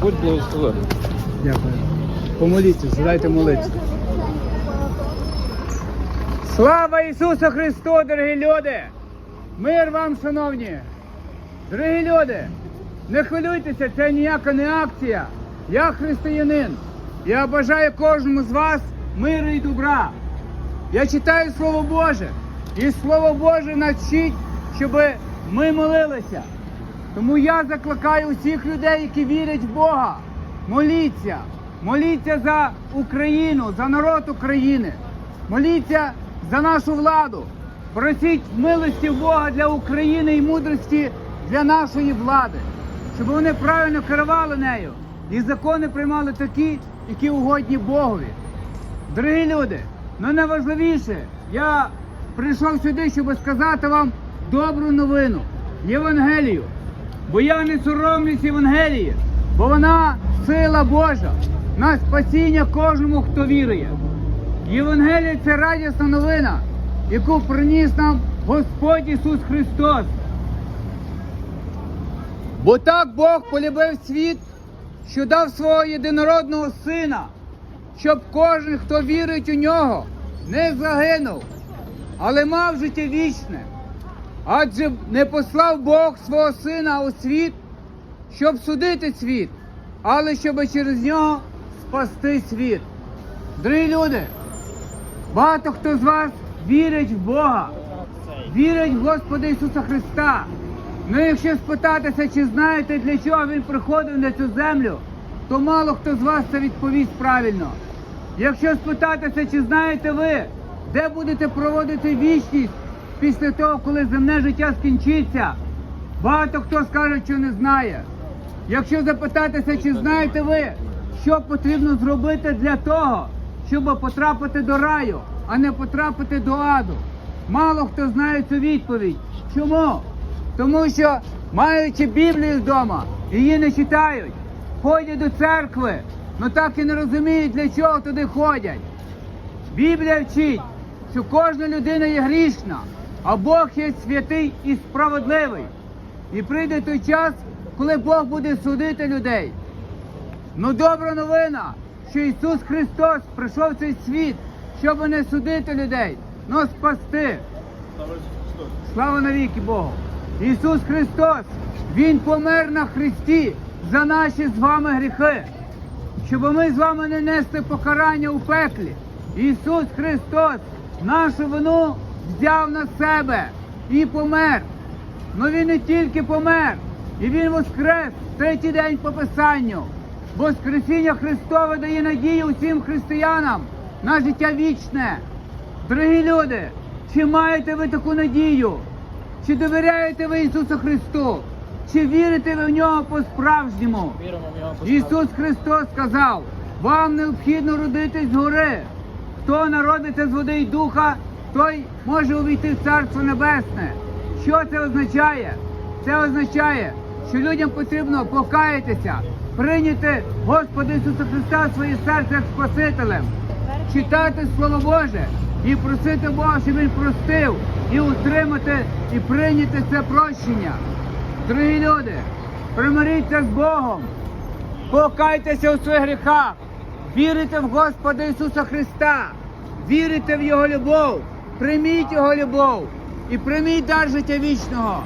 Будь благословенний. Дякую. Помоліться, задайте молитву. Слава Ісусу Христу, дорогі люди! Мир вам, шановні! Дорогі люди! Не хвилюйтеся, це ніяка не акція. Я християнин. Я бажаю кожному з вас миру і добра. Я читаю Слово Боже і Слово Боже нас вчить, щоб ми молилися. Тому я закликаю усіх людей, які вірять в Бога. Моліться, моліться за Україну, за народ України. Моліться за нашу владу. Просіть милості Бога для України і мудрості для нашої влади, щоб вони правильно керували нею і закони приймали такі, які угодні Богові. Дорогі люди, ну найважливіше, я прийшов сюди, щоб сказати вам добру новину, Євангелію. Бо я не соромлюсь Євангелії, бо вона сила Божа на спасіння кожному, хто вірує. Євангелія це радісна новина, яку приніс нам Господь Ісус Христос. Бо так Бог полюбив світ, що дав свого єдинородного сина, щоб кожен, хто вірить у нього, не загинув, але мав життя вічне. Адже не послав Бог свого сина у світ, щоб судити світ, але щоб через нього спасти світ. Дорогі люди, багато хто з вас вірить в Бога, вірить в Господа Ісуса Христа. Ну, якщо спитатися, чи знаєте, для чого Він приходив на цю землю, то мало хто з вас це відповість правильно. Якщо спитатися, чи знаєте ви, де будете проводити вічність після того, коли земне життя скінчиться, багато хто скаже, що не знає. Якщо запитатися, чи знаєте ви, що потрібно зробити для того, щоб потрапити до раю, а не потрапити до аду, мало хто знає цю відповідь. Чому? Тому що, маючи Біблію вдома, її не читають, ходять до церкви, але так і не розуміють, для чого туди ходять. Біблія вчить, що кожна людина є грішна, а Бог є святий і справедливий. І прийде той час, коли Бог буде судити людей. Ну добра новина, що Ісус Христос прийшов в цей світ, щоб не судити людей, но спасти. Слава навіки Богу! Ісус Христос, Він помер на Христі за наші з вами гріхи, щоб ми з вами не несли покарання у пеклі. Ісус Христос нашу вину взяв на себе і помер. Ну Він не тільки помер, і Він воскрес третій день по Писанню. Воскресіння Христове дає надію усім християнам на життя вічне. Дорогі люди, чи маєте ви таку надію? Чи довіряєте ви Ісусу Христу? Чи вірите ви в нього по-справжньому? Ісус Христос сказав, вам необхідно родитись згори. Хто народиться з води й духа, той може увійти в Царство Небесне. Що це означає? Це означає, що людям потрібно покаятися, прийняти Господа Ісуса Христа в своє серце як Спасителем, читати Слово Боже і просити Бога, щоб Він простив, і утримати, і прийняти це прощення. Дорогі люди, примиріться з Богом, покайтеся у своїх гріхах, вірите в Господа Ісуса Христа, вірите в Його любов, прийміть Його любов і прийміть дар життя вічного,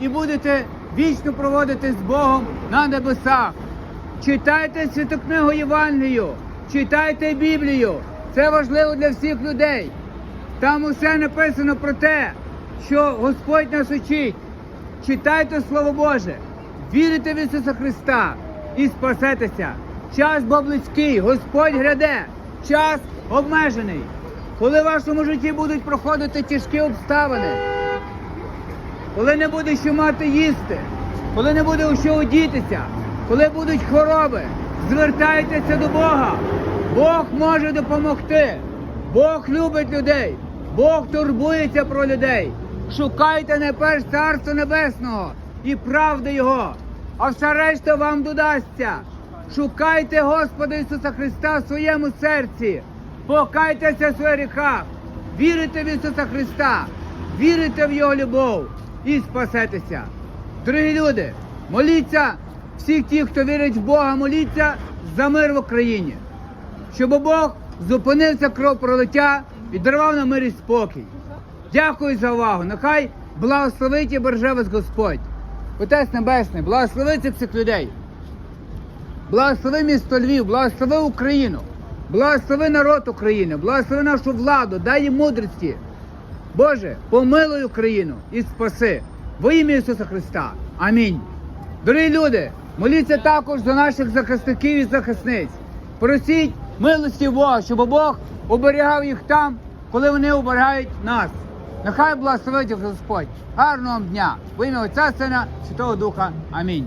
і будете вічно проводити з Богом на небесах. Читайте святу книгу Євангелію, читайте Біблію. Це важливо для всіх людей. Там усе написано про те, що Господь нас учить. Читайте Слово Боже, вірите в Ісуса Христа і спасетеся. Час бо близький, Господь гряде, час обмежений. Коли в вашому житті будуть проходити тяжкі обставини, коли не буде що мати їсти, коли не буде у що одітися, коли будуть хвороби, звертайтеся до Бога. Бог може допомогти. Бог любить людей. Бог турбується про людей. Шукайте найперш Царство Небесного і правди Його, а все решта вам додасться. Шукайте Господа Ісуса Христа в своєму серці, покайтеся в своїх гріхах, вірите в Ісуса Христа, вірите в Його любов і спасетеся. Дорогі люди, моліться всіх тих, хто вірить в Бога, моліться за мир в Україні. Щоб Бог зупинився кров пролиття, віддарував на мир і спокій. Дякую за увагу. Нехай благословить і береже вас Господь. Отець Небесний, благослови цих людей. Благослови місто Львів, благослови Україну, благослови народ України, благослови нашу владу, дай їм мудрості. Боже, помилуй Україну і спаси. Во ім'я Ісуса Христа. Амінь. Дорогі люди, моліться також за наших захисників і захисниць. Просіть милості Бога, щоб Бог оберігав їх там, коли вони оберігають нас. Нехай благословить Господь. Гарного вам дня. Во ім'я Отця Сина, Святого Духа. Амінь.